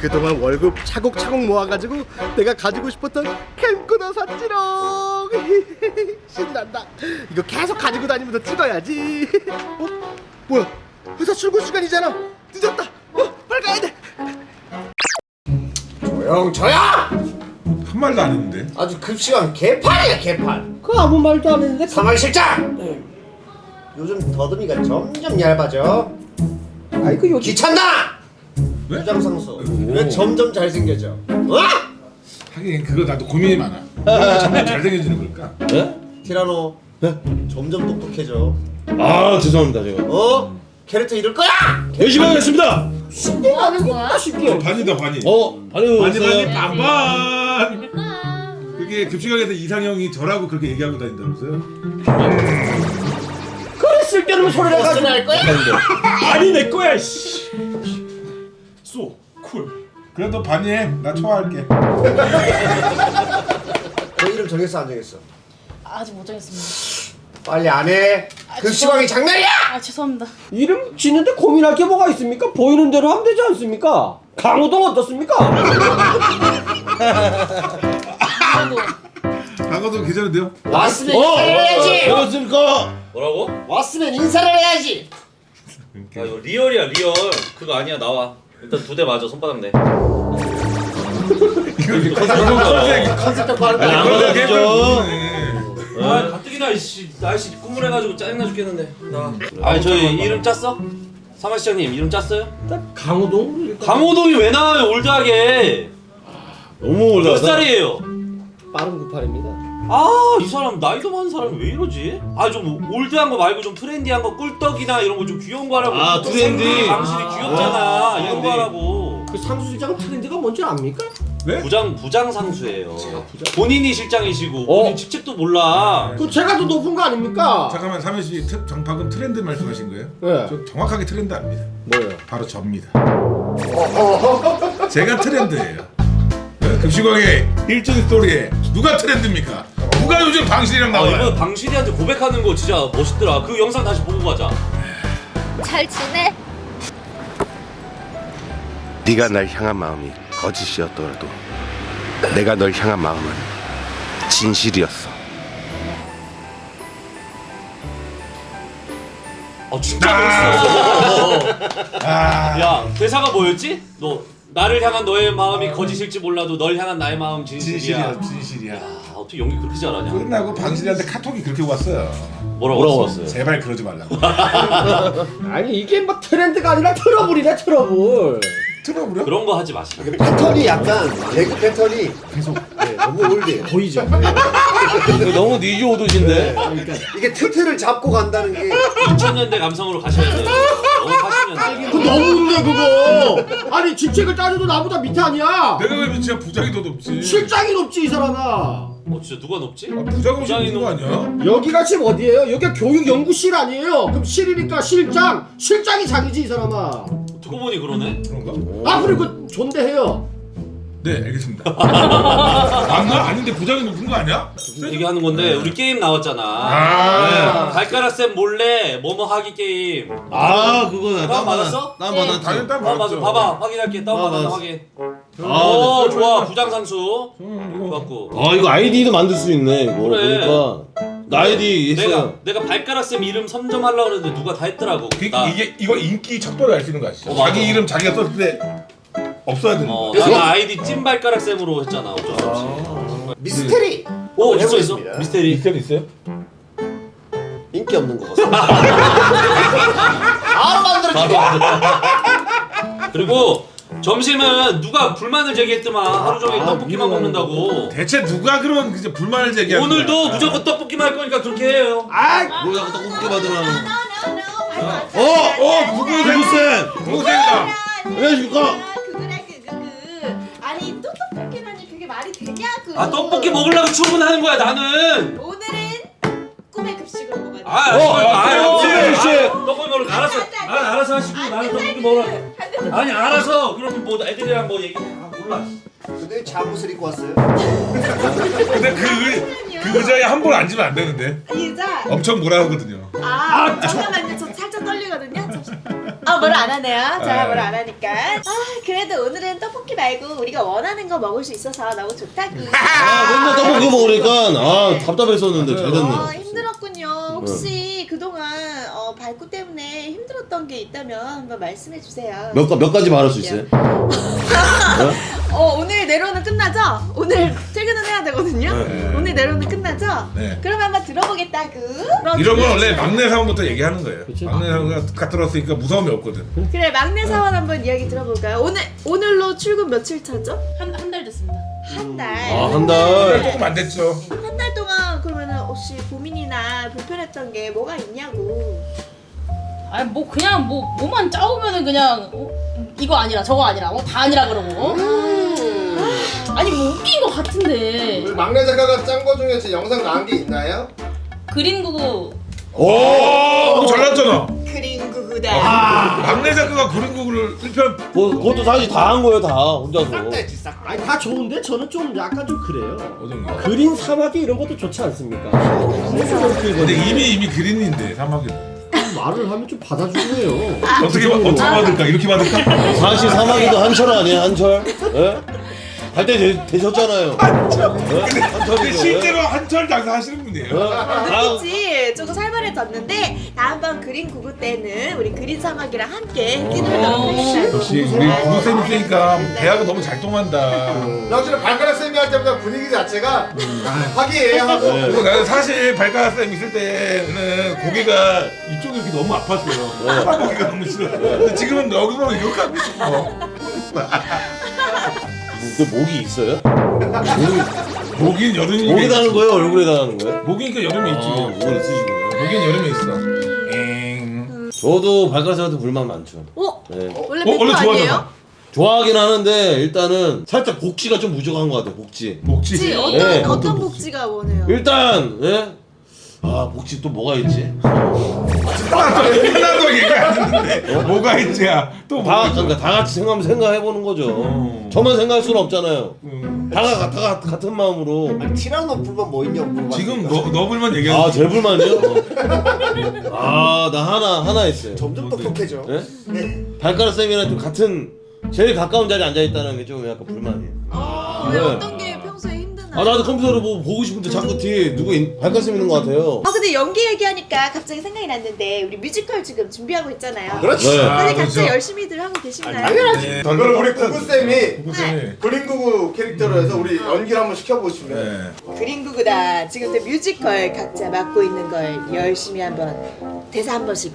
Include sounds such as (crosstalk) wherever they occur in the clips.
그동안 월급 차곡차곡 모아가지고 내가 가지고 싶었던 캠코더 샀지롱 (laughs) 신난다. 이거 계속 가지고 다니면서 찍어야지. 어? 뭐야? 회사 출근 시간이잖아. 늦었다. 어 빨리 가야 돼. 조용 조용! 한 말도 안 했는데. 아주 급식왕 개판이야 개판. 그 아무 말도 안 했는데 사말실장 요즘 더듬이가 점점 얇아져. 아이고 요즘 귀찮다 왜? 부장상수 왜 점점 잘생겨져 어? 하긴 그거 나도 고민이 많아. 왜 점점 잘생겨지는 걸까? 티라노 점점 똑똑해져 아 죄송합니다 제가 어? 캐릭터 이럴 거야? 열심히 하겠습니다 신뢰하는 거다 쉽게 반이다 반이. 어 반응 반이 반이 왔어요 반반. 그게 급식학에서 이상형이 저라고 그렇게 얘기하고 다닌다면서요? 그래 쓸데없는 소리를 해가지고 할 거야? (laughs) 아니 내 거야 씨. 그래도 반이 해. 나 초화할게. (laughs) 너 이름 정했어 안 정했어? 아직 못 정했습니다. 빨리 안해 급식왕이 장난이야? 아 죄송합니다. 이름 짓는데 고민할 게 뭐가 있습니까? 보이는 대로 하면 되지 않습니까? 강호동 어떻습니까? (laughs) 그래도 괜찮은데요? 왔으면 어 인사를 해야지 그렇습니까 뭐라고? 왔으면 인사를 해야지 야 이거 리얼이야 리얼 그거 아니야 나와 일단 두 대 맞아 손바닥 내 컨셉 거야 안 그러죠. 아 가뜩이나 이씨 날씨 꾸물해가지고 짜증나 죽겠는데. 나. 아니 저희 이름 짰어? 사마 시장님 이름 짰어요? 강호동? 강호동이 왜 나와요 올드하게? 너무 몇 올라가서 살이에요? 빠른 구팔입니다 아 이 사람 나이도 많은 사람이 왜 이러지? 아 좀 올드한 거 말고 좀 트렌디한 거 꿀떡이나 이런 거 좀 귀여운 거 하라고 아, 트렌디. 생긴 방식이 귀엽잖아 어, 이런 트렌디. 거 하라고 그 상수실장 트렌드가 뭔지 압니까? 부장 부장 상수예요 본인이 실장이시고 어? 본인 직책도 몰라 그 제가 더 높은 거 아닙니까? 잠깐만 삼현 씨 트, 정, 방금 트렌드 말씀하신 거예요? 네. 저 정확하게 트렌드 압니다. 뭐예요? 바로 접니다. 제가 트렌드예요. 네, 급식왕의 일진 스토리에 누가 트렌드입니까? 누가 요즘 당신이랑 아 나와요? 이거 당신이한테 고백하는 거 진짜 멋있더라 그 영상 다시 보고 가자 잘 지내? 네가 날 향한 마음이 거짓이었더라도 내가 널 향한 마음은 진실이었어. 아 진짜 멋있어 아, 야 대사가 뭐였지? 너 나를 향한 너의 마음이 거짓일지 몰라도 널 향한 나의 마음 진실이야 진실이야, 진실이야. 아 어떻게 연기 그렇게 잘하냐? 끝나고 방신이한테 카톡이 그렇게 왔어요. 뭐라고, 뭐라고 왔어? 왔어요? 제발 그러지 말라고. (laughs) 아니 이게 뭐 트렌드가 아니라 트러블이네 트러블. 틀어버려? 그런 거 하지 마시고 패턴이 약간 개그 패턴이 계속. 네, 너무 올드 보이죠? 이거 너무 니즈 오듯인데? 이게 틀틀을 잡고 간다는 게 2000년대 감성으로 가셔야 돼요. 너무 80년대 그 너무운데 그거. 아니 직책을 따져도 나보다 밑에 아니야. 내가 왜 진짜 부장이 더 높지? 실장이 높지 이 사람아 어 진짜 누가 높지? 아, 부장 없이 부장이 높은 거 아니야? 여기가 지금 어디예요? 여기가 교육연구실 아니에요 그럼 실이니까 실장 실장이 장이지 이 사람아 듣고 보니 그러네 그런가? 앞으로 그 존대해요 네, 알겠습니다. (laughs) 맞나? 아닌데 부장이 높은 거 아니야? 얘기하는 건데 우리 게임 나왔잖아 아, 발가락 쌤 몰래 뭐뭐 하기 게임 아 그거 나 다운 받았어? 다운 네. 받았지 당연히 딱아 맞아 맞죠. 봐봐 확인할게 다운 아, 받았나 맞았어. 확인 아, 오 네. 좋아 부장 상수 음, 이거 좋았고 아 이거 아이디도 만들 수 있네 이거 그래. 보니까 나 아이디 내가 있어 내가 발가락 쌤 이름 선점하려고 그랬는데 누가 다 했더라고 그, 나, 이게 이거 인기 척도를 알 수 있는 거 아시죠? 어, 맞아. 자기 이름 자기가 썼을 때 없어야 되는 어, 거. 나 아이디 찐발가락 쌤으로 했잖아 어쩔 수 없이 미스테리 오 한번 있어 있어 해보겠습니다. 미스테리 있어요, 있어요? 인기 없는 거 같습니다 아 만들어지게 그리고 점심은 누가 불만을 제기했더만 하루 종일 떡볶이만 먹는다고 대체 누가 그런 이제 불만을 제기하는 오늘도 거야? 무조건 떡볶이만 할 거니까 그렇게 해요 아이 뭐 자꾸 떡볶이 받으라는 어, 어, 누구 누구쌤 누구세요? 안녕하십니까 떡볶이라니 그게 말이 되냐고. 아 떡볶이 먹으려고 출근하는 거야 나는 오늘은 꿈의 급식으로 먹어야 돼. 아, 어, 아, 아, 어, 아, 씨. 아, 떡볶이 먹으러 알았어 아, 알아서 하시고 나는 떡볶이 먹으러 아니 알아서 그러면 뭐 애들이랑 뭐 얘기해 아 몰라 근데 잠옷을 입고 왔어요 근데 그, 의- 그 의자에 한번 앉으면 안 되는데 이 의자. 엄청 뭐라 하거든요. 아 잠깐만요. 저 살짝 떨리거든요. 아 뭐라 안 하네요. 네. 자 뭐라 안 하니까. 아 그래도 오늘은 떡볶이 말고 우리가 원하는 거 먹을 수 있어서 너무 좋다구. 아 맨날 떡볶이 먹으니까 아 답답했었는데 잘 어, 됐네. 힘들었군요. 혹시 그동안 어, 발코 때문에 힘들었던 게 있다면 한번 말씀해 주세요. 몇, 가- 몇 가지 말할 수 있어요? (laughs) 어 오늘 내로는 끝나죠? 오늘 퇴근은 해야 되거든요. 네. 오늘 내로는 끝나죠? 네. 그럼 한번 들어보겠다구. 이런 건 원래 막내 사원부터 얘기하는 거예요. 막내 사원가 가 들었으니까 무서움이 없거든. 그래 막내 사원 한번 이야기 들어볼까요? 오늘 오늘로 출근 며칠 차죠? 한 한 달 됐습니다. 한 달. 아 한 달. 조금 안 됐죠. 한 달 동안 그러면은 혹시 고민이나 불편했던 게 뭐가 있냐고. 아니 뭐 그냥 뭐 뭐만 짜오면은 그냥 어, 이거 아니라 저거 아니라 어, 다 아니라 그러고. 아니 뭐 웃긴 것 같은데 우리 막내 작가가 짠 거 중에 제 영상 나온 게 있나요? 그린 구구 오, 잘났잖아. 그린 구구다. 막내 작가가 그린 곡을 1편 뭐 그것도 사실 다 한 거예요 다 혼자서. 아니 다 좋은데 저는 좀 약간 좀 그래요. 어딘가. 그린 사막이 이런 것도 좋지 않습니까? 근데 이미 이미 그린인데 사막이는 말을 하면 좀 받아주고요. 어떻게 받- 어떻게 받을까? 이렇게 받을까? 사실 사마귀도 한철 아니에요 한철? 예? 갈때 되셨잖아요. 예? 근데 한철이죠. 실제로 한철 장사 하시는 분이에요. 아, 그치 조금 살벌해졌는데 다음번 그린 구구 때는 우리 그린 사막이랑 함께 뛰놀도록 하겠습니다. 역시 우리 구구 쌤이 있으니까 대화가 너무 잘 통한다. 역시는 발가락 쌤이 할 때보다 분위기 자체가 화기애애하고 그리고 나는 사실 발가락 쌤 있을 때는 고개가 이쪽이 이렇게 너무 아팠어요. 사고기가 너무 싫어. 근데 지금은 여기서 이렇게 하고 싶어. (laughs) 그 목이 있어요? 목인 여름이 목에 다는 거예요? 얼굴에 다는 거예요? 목이니까 여름에 있지. 아, 목은 있으시구나. 목인 여름에 있어. 엥. 저도 발가락한테 불만 많죠. 어? 네. 원래 어, 백퍼 원래 아니에요? 좋아하잖아. 좋아하긴 하는데 일단은 살짝 복지가 좀 부족한 것 같아요. 복지. 목지. 복지 어떤 네. 어떤 복지가 원해요? 일단 예? 아 복지 또 뭐가 있지? 하나도 얘기 안 했는데 뭐가 있지야. 또 다 뭐가 있어? 그러니까 다 같이 생각하면 생각해 보는 거죠. 음. 저만 생각할 수는 없잖아요. 음. 다가 다 같은 마음으로. 티라노 불만 뭐 있냐고 물어봤 지금 너 너블만 얘기하는. 아 제 불만요? 아 나 하나 하나 있어요. 점점 똑똑해져. 예? 발가락 쌤이랑 좀 같은 제일 가까운 자리에 앉아 있다는 게 좀 약간 불만이에요. 아, 왜 네. 어떤 게? 아 나도 컴퓨터로 뭐 보고 싶은데 자꾸 뒤에 누구 인- 발가락 쌤 있는 것 같아요. 아 근데 연기 얘기하니까 갑자기 생각이 났는데 우리 뮤지컬 지금 준비하고 있잖아요. 그렇지. 네. 다들 아, 각자 그렇죠. 열심히들 하고 계신가요? 네. 그럼 우리 구구 쌤이 구구 쌤이. 그린구구 캐릭터로 해서 우리 연기를 한번 시켜보시면 네. 그린구구다. 지금부터 뮤지컬 각자 맡고 있는 걸 열심히 한번 대사 한 번씩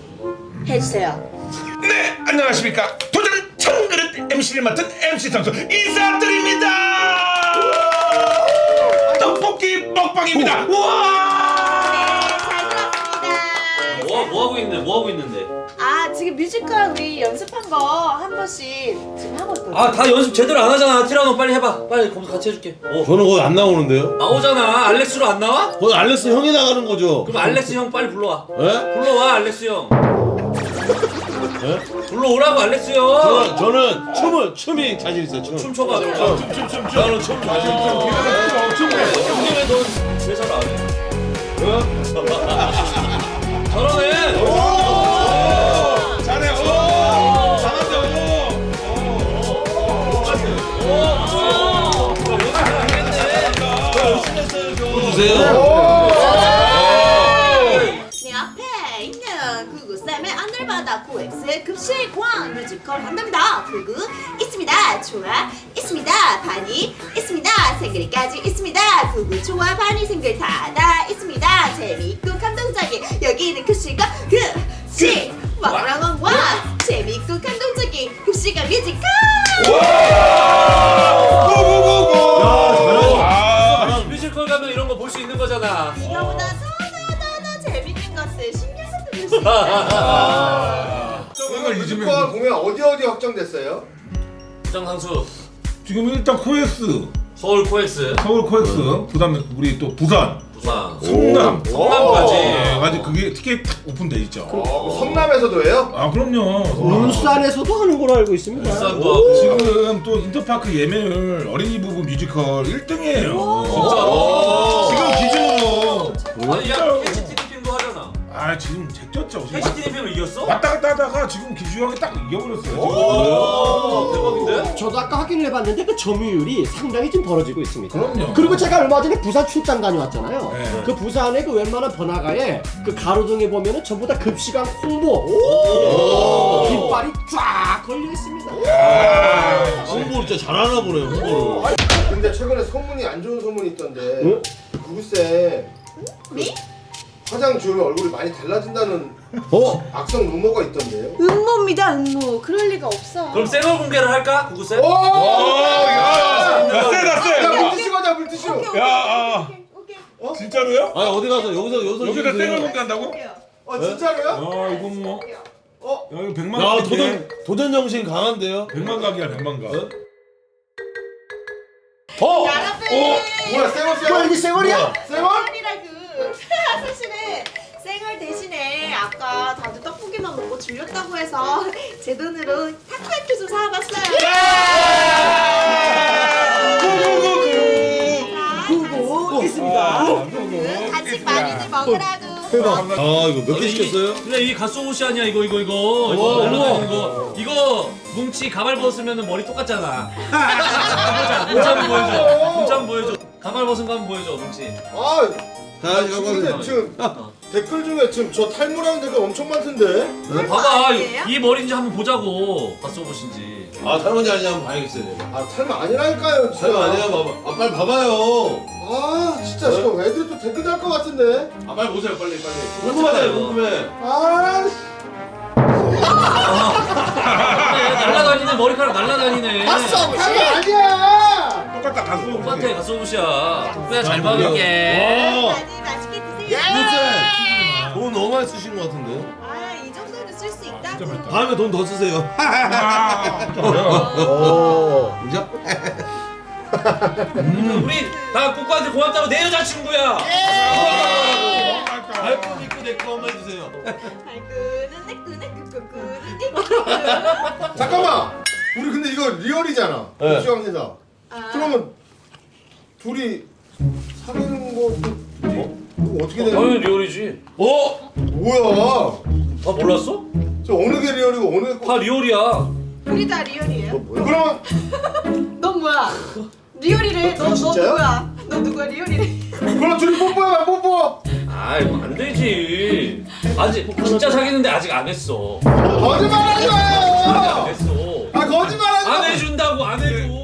해주세요. 네, 안녕하십니까. 도전 청그릇 MC를 맡은 MC 선수 인사드립니다. 떡볶이 먹방입니다. 와! 잘 들었습니다. 뭐, 뭐 하고 있네 뭐 하고 있는데 아 지금 뮤지컬 우리 연습한 거 한 번씩 지금 하고 있거든요. 아다 연습 제대로 안 하잖아 티라노 빨리 해봐 빨리 검사 같이 해줄게 어 저는 거기 안 나오는데요. 나오잖아 알렉스로 안 나와? 거기 알렉스 형이 나가는 거죠. 그럼 알렉스 형 빨리 불러와 예? 불러와 알렉스 형 예? 불러오라고 알렉스 형 저는, 저는 춤을 춤이 자신 있어요. 춤. 춤 춰봐 그럼 춤. 춤 춤 춤. 나는 춤 자신 있어 형님 왜넌 제사를 안 해? 저러네 잘해. 오! 잘한다. 주세요. 내 좋아 반이 생글 다다 있습니다. 재미있고 감동적인 여기는 급식왕 급식 왕왕왕왕 재미있고 감동적인 급식왕 뮤지컬. 고고고고. 아, 뮤지컬 가면 이런 거 볼 수 있는 거잖아 이거보다 더더더더 재밌는 것을 신경을 들을 수 있다. 뮤지컬 공연 어디 어디 확정됐어요? 부장 상수 지금 일단 코엑스, 서울 코엑스. 서울 코엑스, 그다음에 우리 또 부산, 부산. 성남. 성남까지. 네, 아직 그게 티켓 딱 오픈돼 있죠. 어, 성남에서도 해요? 아 그럼요. 울산에서도 하는 걸로 알고 있습니다. 부산도 하고. 지금 또 인터파크 예매율 어린이 부부 뮤지컬 1등이에요. 진짜로. 지금 기준으로. 아니 야 아 지금 제꼈죠. 지금 KCT 팀을 이겼어? 왔다 갔다 하다가 지금 김주영이 딱 이겨버렸어요. 오, 대박인데? 저도 아까 확인을 해봤는데 그 점유율이 상당히 좀 벌어지고 있습니다. 그럼요. 그리고 제가 얼마 전에 부산 출장 다녀왔잖아요. 네. 그 부산의 그 웬만한 번화가에 그 가로등에 보면은 전부 다 급식왕 홍보 깃발이 쫙 걸려 있습니다. 홍보를 진짜 잘하나 보네요 홍보를 근데 최근에 소문이 안 좋은 소문이 있던데 응? 구구쌤 미? 화장 지우면 얼굴이 많이 달라진다는 어? 악성 루머가 있던데요? 음모입니다 음모 그럴 리가 없어 그럼 생얼 공개를 할까? 구구쌤? 오! 야, 세, 나 세. 야 물티슈 가자 물티슈 야, 아, 오케이 진짜로요? 아니 어디 가서 여기서 여기서 여기다 찍으세요. 땡을 먹게 한다고? 어 진짜로요? 아, 이거 뭐. 어? 야, 이거 백만 야 각인데. 도전 도전 정신 강한데요 백만 각이야, 백만 각. 어? 여러분 뭐야 쌩얼 뭐야 쌩얼 이게 쌩얼이야? 쌩얼? 쌩얼이라고 사실은 쌩얼 대신에 아까 다들 떡볶이만 먹고 질렸다고 해서 제 돈으로 타코야키 좀 사와봤어요. 있습니다. 자, 같이 많이들 먹으라고. 아 이거 몇 개 시켰어요? 그래 이 갓소옷이 아니야 이거 이거 이거. 이거 날라다니는 거. 이거 뭉치 가발 벗으면 머리 똑같잖아. (laughs) 보자. 뭉치 한번 보여줘. 뭉치 한번 보여줘 가발 벗은 거 한번 보여줘 뭉치 아자 이거 근데 봐봐 지금 댓글 중에 지금 저 탈모라는 댓글 엄청 많던데 봐봐 아니에요? 이 머리인지 한번 보자고 갓소옷인지 아 탈모인지 아닌지 한번 봐야겠어요 아 탈모 아니라니까요 진짜 탈모 아니야 봐봐 아 빨리 봐봐요 아 진짜 지금 애들이 또 댓글 달 것 같은데 아 빨리 보세요 빨리 빨리 궁금하다 궁금해 아 그래, 날라다니네 머리카락 날라다니네 탈모 아니야 똑같다, 가수. 똑같아 갓소옷이야 그래 잘 먹을게 와 많이 맛있게 드세요 어, 돈 너무 많이 쓰신 것 같은데 아 이 정도는 쓸 수 있다고. 다음에 돈 더 쓰세요. 오 인정? (laughs) 우리 다 국가한테 고맙다고 내 여자친구야. 알고 믿고 내거 한번 해주세요. 발끈은 내 끈에 끄끄끄는 띠끄끄 잠깐만. 우리 근데 이거 리얼이잖아. 네. 수영 회사 아, 그러면 둘이 사귀는 거 어? 어떻게 되는 당연히 리얼이지. 어? 뭐야? 아 몰랐어? 저 어느 게 리얼이고 어느 게다 리얼이야. 우리 다 리얼이에요? 그러면 (laughs) 넌 뭐야? 리얼이래. 너, 너 진짜요? 누구야? 너 누구야? 리얼이래. 그럼 둘이 뽀뽀해 뽀뽀! 아 이거 안 되지. 아직 진짜 사귀는데 아직 안 했어. 거짓말하지 아직 안 마요 했어. 아 거짓말하지 안 마! 해준다고 안 해줘